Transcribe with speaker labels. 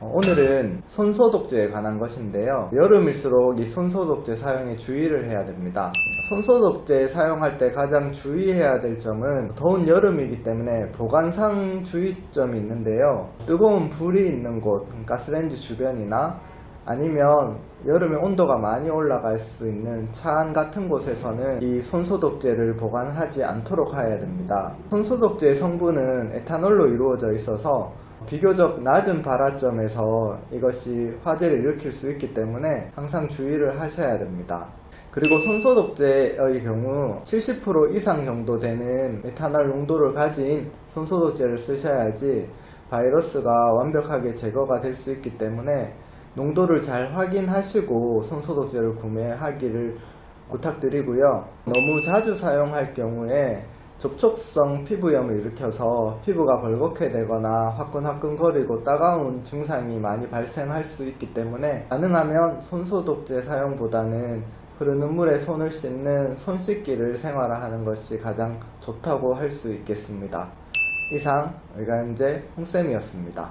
Speaker 1: 어, 오늘은 손소독제에 관한 것인데요. 여름일수록 이 손소독제 사용에 주의를 해야 됩니다. 손소독제 사용할 때 가장 주의해야 될 점은 더운 여름이기 때문에 보관상 주의점이 있는데요. 뜨거운 불이 있는 곳, 가스레인지 주변이나 아니면 여름에 온도가 많이 올라갈 수 있는 차 안 같은 곳에서는 이 손소독제를 보관하지 않도록 해야 됩니다. 손소독제의 성분은 에탄올로 이루어져 있어서 비교적 낮은 발화점에서 이것이 화재를 일으킬 수 있기 때문에 항상 주의를 하셔야 됩니다. 그리고 손소독제의 경우 70% 이상 정도 되는 에탄올 농도를 가진 손소독제를 쓰셔야지 바이러스가 완벽하게 제거가 될 수 있기 때문에 농도를 잘 확인하시고 손소독제를 구매하기를 부탁드리고요. 너무 자주 사용할 경우에 접촉성 피부염을 일으켜서 피부가 벌겋게 되거나 화끈화끈거리고 따가운 증상이 많이 발생할 수 있기 때문에 가능하면 손소독제 사용보다는 흐르는 물에 손을 씻는 손 씻기를 생활화하는 것이 가장 좋다고 할 수 있겠습니다. 이상 의가연제 홍쌤이었습니다.